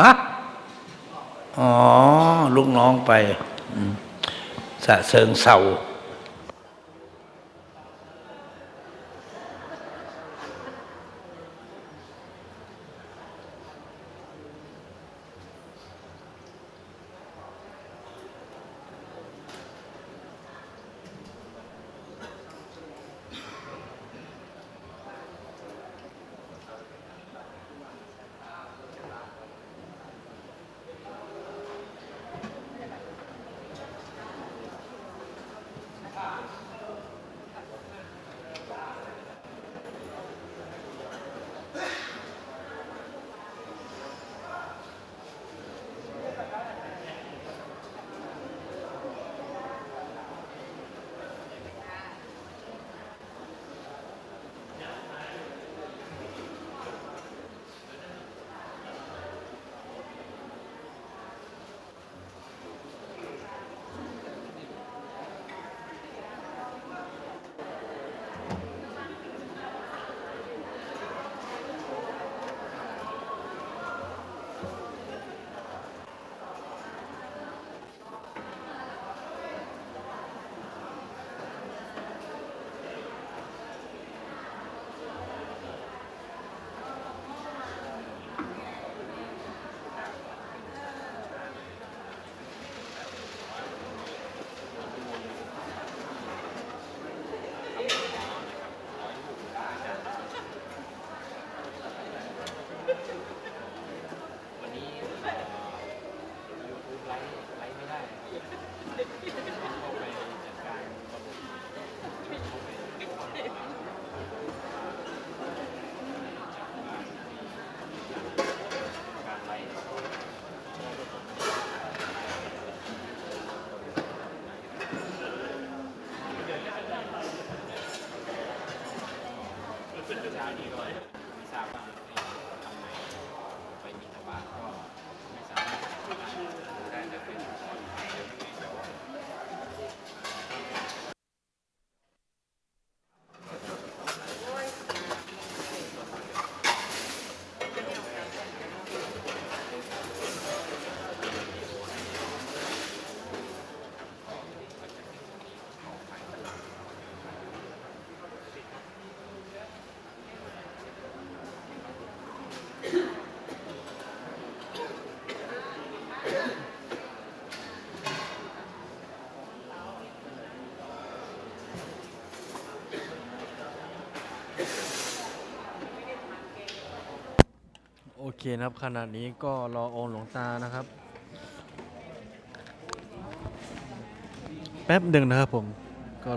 ฮะอ๋อ ลูกน้องไปสะเซิงเศร้า เคนะครับขนาดนี้ก็รอองหลวงตานะครับ แป๊บหนึ่งนะครับผมก็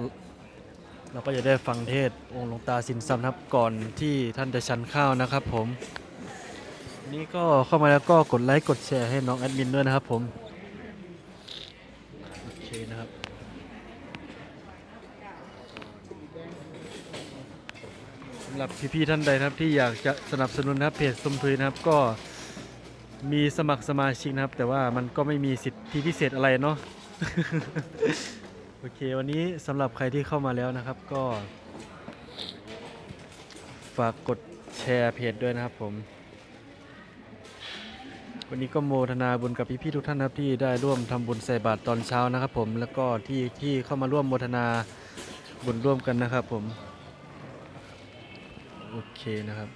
เราก็จะได้ฟังเทศองค์หลวงตาสินซัมครับก่อนที่ท่านจะชันข้าวนะครับผม นี่ก็เข้ามาแล้วก็กดไลค์กดแชร์ให้น้องแอดมินด้วยนะครับผมโอเคนะครับ สำ หรับพี่ๆท่านใดนะครับที่อยากจะสนับสนุนนะครับเพจสมทุยนะครับก็มีสมัครสมาชิกนะครับ แต่ว่ามันก็ไม่มีสิทธิพิเศษอะไรเนาะ โอเค วันนี้สำหรับใครที่เข้ามาแล้วนะครับ ก็ ฝากกดแชร์เพจด้วยนะครับผม วันนี้ก็โมทนาบุญกับพี่ๆทุกท่านนะครับที่ได้ร่วมทำบุญใส่บาตรตอนเช้านะครับผมแล้วก็ที่ที่เข้ามาร่วมโมทนาบุญร่วมกันนะครับผม โอเคนะครับ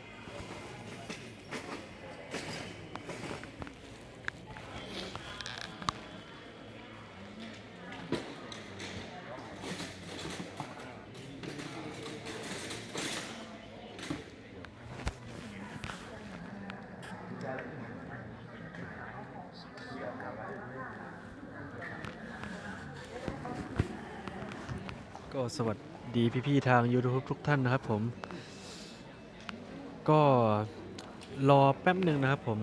ก็สวัสดีพี่ๆทาง YouTube ทุกท่านนะครับผม ก็รอแป๊บหนึ่งนะครับผม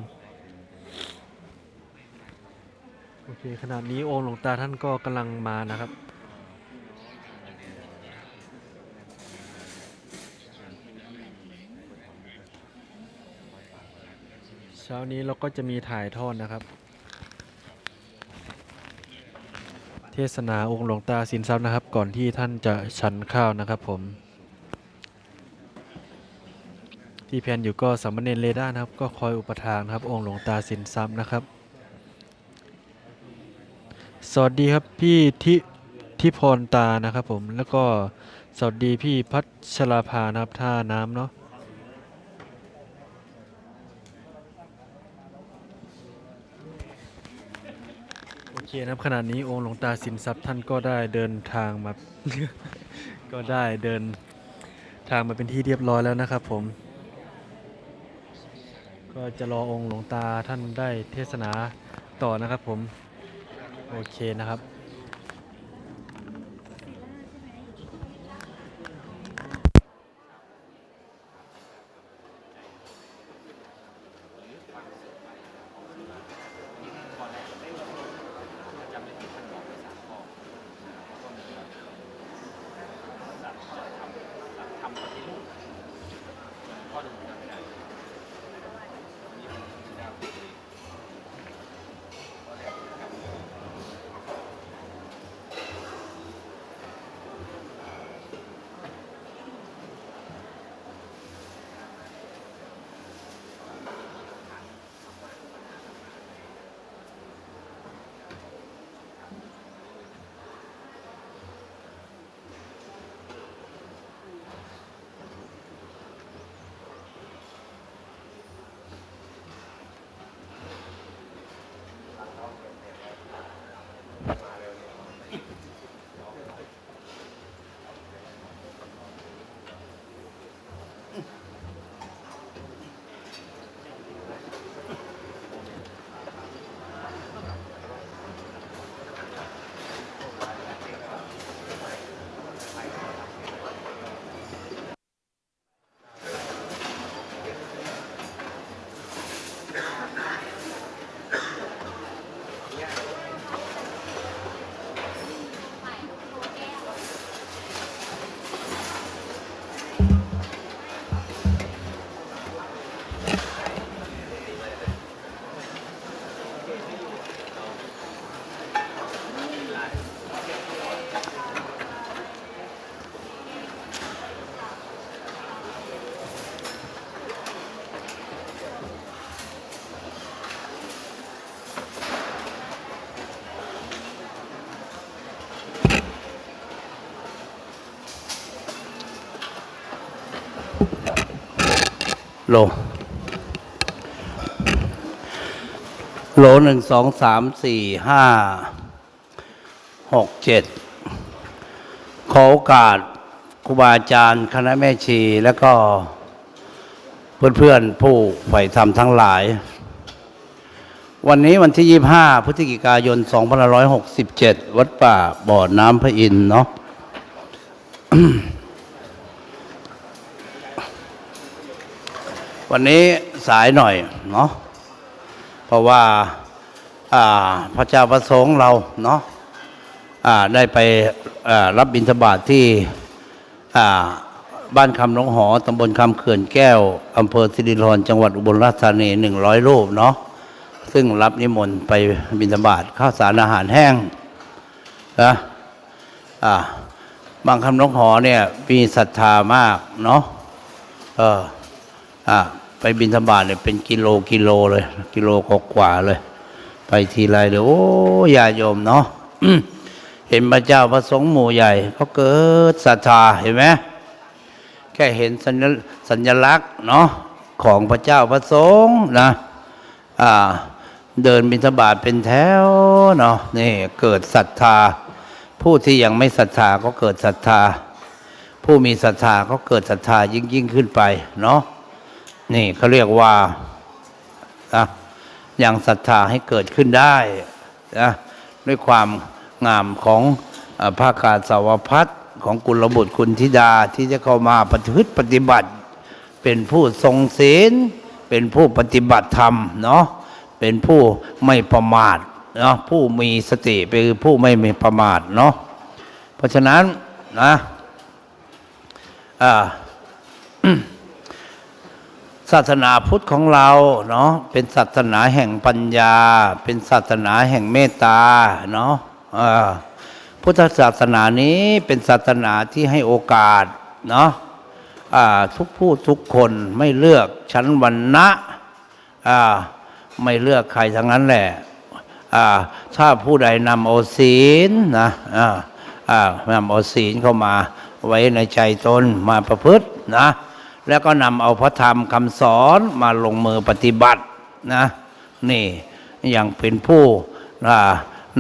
โอเคขณะนี้องค์หลวงตาท่านก็กำลังมานะครับ เช้านี้เราก็จะมีถ่ายทอดนะครับ เทศนาองค์หลวงตาสินทรัพย์นะครับ ก่อนที่ท่านจะฉันข้าวนะครับผม ที่แพนอยู่ก็สามเณรเรด้านะครับ ก็คอยอุปถากนะครับองค์หลวงตาสินทรัพย์นะครับ สวัสดีครับพี่ทิทิพรตานะครับผมแล้วก็สวัสดีพี่พัชราภานะครับท่าน้ำเนาะโอเคนะครับขณะนี้องค์หลวงตาสินทรัพย์ท่านก็ได้เดินทางมา ก็ได้เดินทางมาเป็นที่เรียบร้อยแล้วนะครับผม ก็จะรอองค์หลวงตาท่านได้เทศนาต่อนะครับผม โอเคนะครับ โล โลหนึ่งสองสามสี่ห้าหกเจ็ดขอโอกาสครูบาอาจารย์ คณะแม่ชีแล้วก็เพื่อนๆผู้ใฝ่ธรรมทั้งหลาย วันนี้วันที่ 25 พฤศจิกายน 2567 วัดป่าบ่อน้ำพระอินทร์เนาะ วันนี้สายหน่อยเนาะเพราะว่าอ่าพระเจ้าประสงค์เราเนาะอ่าได้ไปรับบิณฑบาตทที่อ่าบ้านคำหนองหอตำบลคำเขื่อนแก้วอำเภอสิรินธรจังหวัดอุบลราชธานีหนึ่งร้อยรูปเนาะซึ่งรับนิมนต์ไปบิณฑบาตข้าวสารอาหารแห้งนะอ่าบางคำหนองหอเนี่ยมีศรัทธามากเนาะเอออะ ไปบินธบาตเนี่ยเป็นกิโลกิโลเลย กิโลกกว่าเลย ไปทีไรเลยโอ้ญาโยมเนาะเห็นพระเจ้าพระสงฆ์หมู่ใหญ่เขาเกิดศรัทธาเห็นไหมแค่เห็นสัญสัญลักษณ์เนาะของพระเจ้าพระสงฆ์นะอ่าเดินบิณฑบาตเป็นแถวเนาะนี่เกิดศรัทธา ผู้ที่ยังไม่ศรัทธาก็เกิดศรัทธา ผู้มีศรัทธาก็เกิดศรัทธายิ่งยิ่งขึ้นไปเนาะ นี่เขาเรียกว่านะยังศรัทธาให้เกิดขึ้นได้นะด้วยความงามของอภาคกาสาวพัฒของกุลบุตรคุณธิดาที่จะเข้ามาปฏิพฤติปฏิบัติ เป็นผู้ทรงศีลเป็นผู้ปฏิบัติธรรมเนาะเป็นผู้ไม่ประมาทเนาะผู้มีสติเป็นผู้ไม่มีประมาทเนาะเพราะฉะนั้นนะอ่า ศาสนาพุทธของเราเนาะเป็นศาสนาแห่งปัญญา เป็นศาสนาแห่งเมตตาเนาะพุทธศาสนานี้เป็นศาสนาที่ให้โอกาสเนาะทุกผู้ทุกคนไม่เลือกชั้นวรรณะไม่เลือกใครทั้งนั้นแหละถ้าผู้ใดนำเอศีลนะนำเอศีลเข้ามาไว้ในใจตนมาประพฤตินะ แล้วก็นำเอาพระธรรมคำสอนมาลงมือปฏิบัตินะนี่อย่างเป็นผู้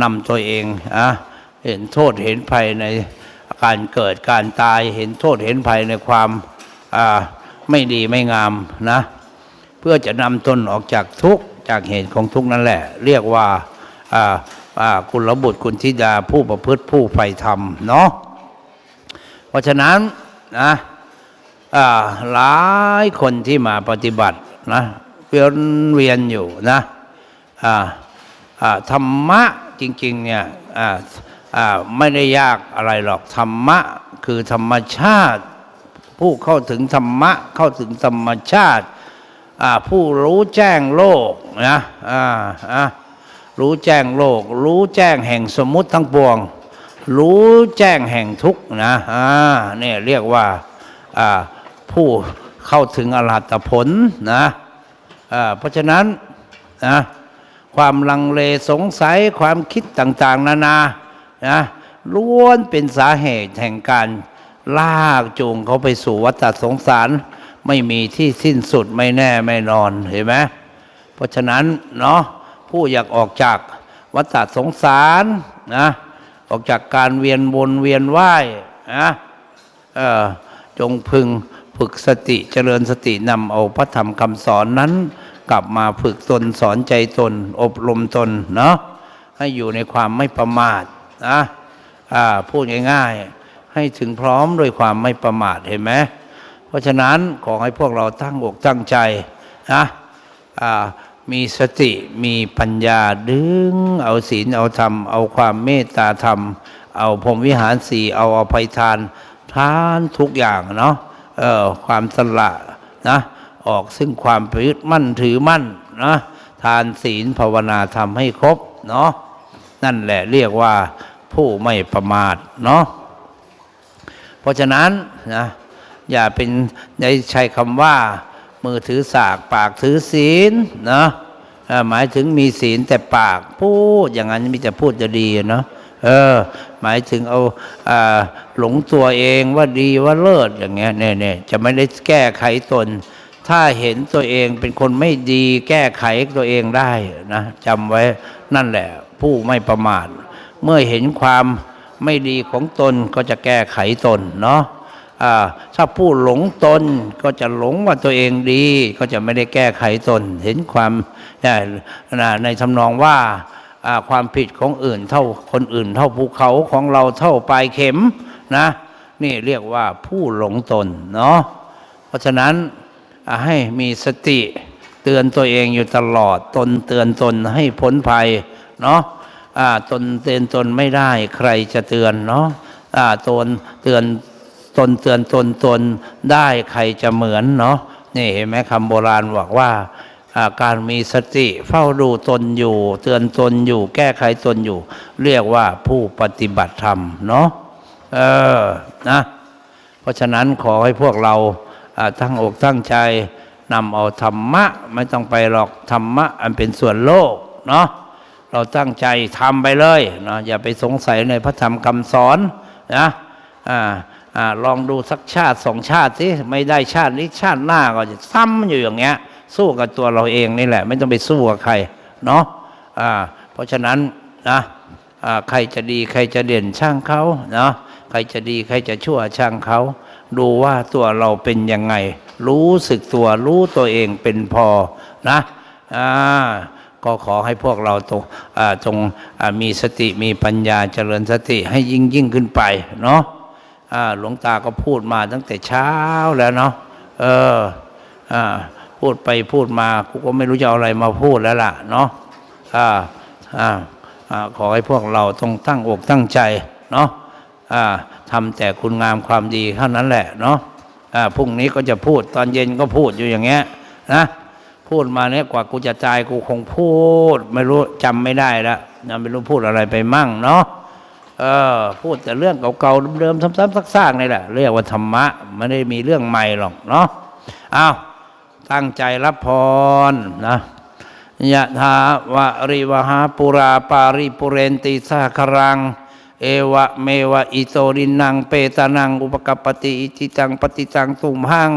นำตัวเองอะเห็นโทษเห็นภัยในการเกิดการตายเห็นโทษเห็นภัยในความไม่ดีไม่งามนะเพื่อจะนำตนออกจากทุกข์จากเหตุของทุกข์นั่นแหละ เรียกว่าอ่าอ่ากุลบุตรกุลธิดาผู้ประพฤติผู้ใฝ่ธรรมเนาะเพราะฉะนั้นนะ หลายคนที่มาปฏิบัตินะเวียนเวียนอยู่นะธรรมะจริง ๆ เนี่ยไม่ได้ยากอะไรหรอกธรรมะคือธรรมชาติ ผู้เข้าถึงธรรมะเข้าถึงธรรมชาติผู้รู้แจ้งโลกนะรู้แจ้งโลก รู้แจ้งแห่งสมมุติทั้งปวง รู้แจ้งแห่งทุกนะอ่าเนี่ยเรียกว่าอ่า ผู้เข้าถึงอรหัตผลนะเพราะฉะนั้นนะความลังเลสงสัยความคิดต่าง ๆ นานานะล้วนเป็นสาเหตุแห่งการลากจูงเขาไปสู่วัฏสงสาร ไม่มีที่สิ้นสุดไม่แน่ไม่นอนเห็นไหมเพราะฉะนั้นเนาะผู้อยากออกจากวัฏสงสารนะออกจากการเวียนวนเวียนว่ายนะจงพึง ฝึกสติเจริญสตินำเอาพระธรรมคำสอนนั้น กลับมาฝึกตนสอนใจตน อบรมตนเนาะให้อยู่ในความไม่ประมาทนะอ่าพูดง่ายๆ ให้ถึงพร้อมด้วยความไม่ประมาทเห็นไหมเพราะฉะนั้นขอให้พวกเราตั้งอกตั้งใจนะอ่ามีสติมีปัญญาดึง เอาศีลเอาธรรม เอาความเมตตาธรรม เอาพรหมวิหารสี่เอาอภัยทานทานทุกอย่างเนาะ ความสละนะออกซึ่งความยึดมั่นถือมั่นนะทานศีลภาวนาทำให้ครบเนาะนั่นแหละเรียกว่าผู้ไม่ประมาทเนาะเพราะฉะนั้นนะอย่าเป็นได้ใช้คำว่า มือถือสากปากถือศีลนะเอ่อหมายถึงมีศีลแต่ปากพูดอย่างนั้นมีแต่พูดจะดีเนาะ เออ หมายถึงเอาอ่าหลงตัวเองว่าดีว่าเลิศอย่างเงี้ยเนี่ยเนี่ยจะไม่ได้แก้ไขตน ถ้าเห็นตัวเองเป็นคนไม่ดีแก้ไขตัวเองได้นะจำไว้นั่นแหละ ผู้ไม่ประมาท เมื่อเห็นความไม่ดีของตนก็จะแก้ไขตนเนาะถ้าผู้หลงตนก็จะหลงว่าตัวเองดี ก็จะไม่ได้แก้ไขตน เห็นความในทำนองว่า ความผิดของอื่นเท่าคนอื่น เท่าภูเขาของเราเท่าปลายเข็มนะนี่เรียกว่าผู้หลงตนเนาะเพราะฉะนั้นให้มีสติเตือนตัวเองอยู่ตลอดตนเตือนตนให้พ้นภัยเนาะตนเตือนตนไม่ได้ใครจะเตือนเนาะตนเตือนตนเตือนตนตนได้ใครจะเหมือนเนาะนี่เห็นไหมคำโบราณบอกว่า การมีสติเฝ้าดูตนอยู่ เตือนตนอยู่ แก้ไขตนอยู่ เรียกว่าผู้ปฏิบัติธรรมเนาะเออนะเพราะฉะนั้นขอให้พวกเราอ่าตั้งอกตั้งใจนำเอาธรรมะ ไม่ต้องไปหรอกธรรมะ อันเป็นส่วนโลกเนาะเราตั้งใจทำไปเลยเนาะอย่าไปสงสัยในพระธรรมคำสอนนะอ่าอ่าลองดูสักชาติสองชาติสิไม่ได้ชาตินี้ชาติหน้าก็จะซ้ำอยู่อย่างเงี้ย สู้กับตัวเราเองนี่แหละ ไม่ต้องไปสู้กับใครเนาะอ่าเพราะฉะนั้นนะใครจะดีใครจะเด่นช่างเขาเนาะใครจะดีใครจะชั่วช่างเขาดูว่าตัวเราเป็นยังไง รู้สึกตัวรู้ตัวเองเป็นพอนะอ่าก็ขอให้พวกเราตรงอ่าจงมีสติมีปัญญาเจริญสติให้ยิ่งยิ่งขึ้นไปเนาะหลวงตาก็พูดมาตั้งแต่เช้าแล้วเนาะเอออ่า พูดไปพูดมากูก็ไม่รู้จะเอาอะไรมาพูดแล้วล่ะเนาะอ่าอ่าขอให้พวกเราต้องตั้งอกตั้งใจเนาะอ่าทำแต่คุณงามความดีเท่านั้นแหละเนาะอ่าพรุ่งนี้ก็จะพูดตอนเย็นก็พูดอยู่อย่างเงี้ยนะพูดมาเนี่ยกว่ากูจะตายกูคงพูด ไม่รู้จำไม่ได้ล้วนะไม่รู้พูดอะไรไปมั่งเนาะเออพูดแต่เรื่องเก่าๆเดิมๆซ้ำๆซากๆนี่แหละ เรียกว่าธรรมะไม่ได้มีเรื่องใหม่หรอกเนาะอ้าว ตั้งใจรับพรนะยะถาวะริวหาปุราปาริปุเรนติสาครัง เอวะเมวะอิโตรินังเปตานังอุปกปติอิจิตังปฏิตังตุมหัง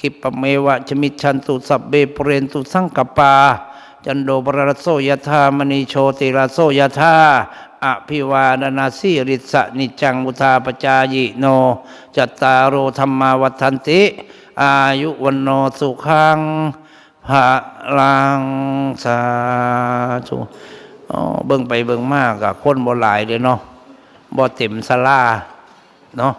คิปะเมวะชมิชันตุสัพเบปุเรนตุสังกปา จันโดปรโสยธามณีโชติราโสยธาอภิวาดนาสีริสะนิจังอุทาปจายโน จัตตารโธรรมาวัฏันติ อายุวันโนสุขังภาลังสาธุเบิ่งไปเบิ่งมากับคนบ่หลายเด้เนาะบ่เต็มสลาเนาะ